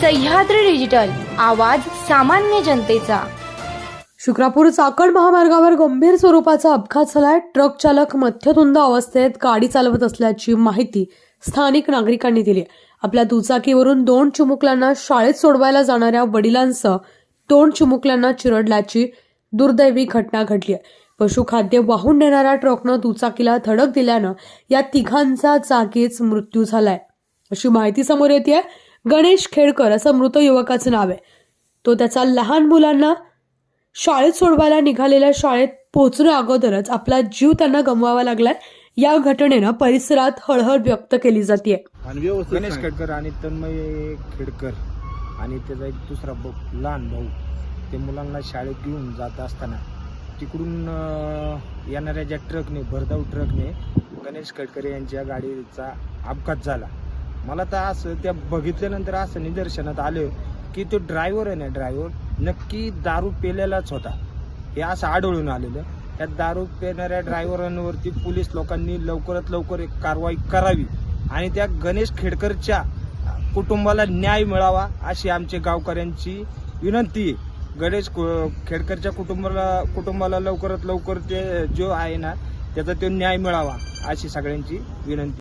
Sahyadri digital आवाज सामान्य जनतेचा. शुक्रापूर चाकण महामार्गावर गंभीर स्वरूपाचा अपघात झालाय. ट्रक चालक मध्यधुंद अवस्थेत गाडी चालवत असल्याची माहिती स्थानिक नागरिकांनी दिली आपल्या दुचाकीवरून दोन चिमुकल्यांना शाळेत सोडवायला जाणाऱ्या वडिलांसह दोन चिमुकल्यांना चिरडल्याची दुर्दैवी घटना घडली आहे. पशुखाद्य वाहून नेणाऱ्या ट्रकनं दुचाकीला धडक दिल्यानं या तिघांचा जागीच मृत्यू झालाय. अशी माहिती समोर येते गणेश खेडकर असं मृत युवकाचं नाव आहे. तो त्याचा लहान मुलांना शाळेत सोडवायला निघालेल्या शाळेत पोहोचण्या अगोदरच आपला जीव त्यांना गमवावा लागलाय. या घटनेनं परिसरात हळहळ व्यक्त केली जाते गणेश. खेडकर आणि तन्मय खेडकर आणि त्याचा एक दुसरा लहान भाऊ ते मुलांना शाळेत घेऊन जात असताना तिकडून येणाऱ्या ज्या ट्रकने भरधाव ट्रकने गणेश खेडकर यांच्या गाडीचा अपघात झाला. मला तर असं त्या बघितल्यानंतर असं निदर्शनात आलं की तो ड्रायव्हर आहे ना ड्रायव्हर नक्की दारू पेलेलाच होता. हे असं आढळून आलेलं. त्या दारू पेणाऱ्या ड्रायव्हरांवरती पोलीस लोकांनी लवकरात लवकर एक कारवाई करावी आणि त्या गणेश खेडकरच्या कुटुंबाला न्याय मिळावा अशी आमच्या गावकऱ्यांची विनंती आहे. गणेश खेडकरच्या कुटुंबाला कुटुंबाला लवकरात लवकर ते जो आहे ना त्याचा तो न्याय मिळावा अशी सगळ्यांची विनंती.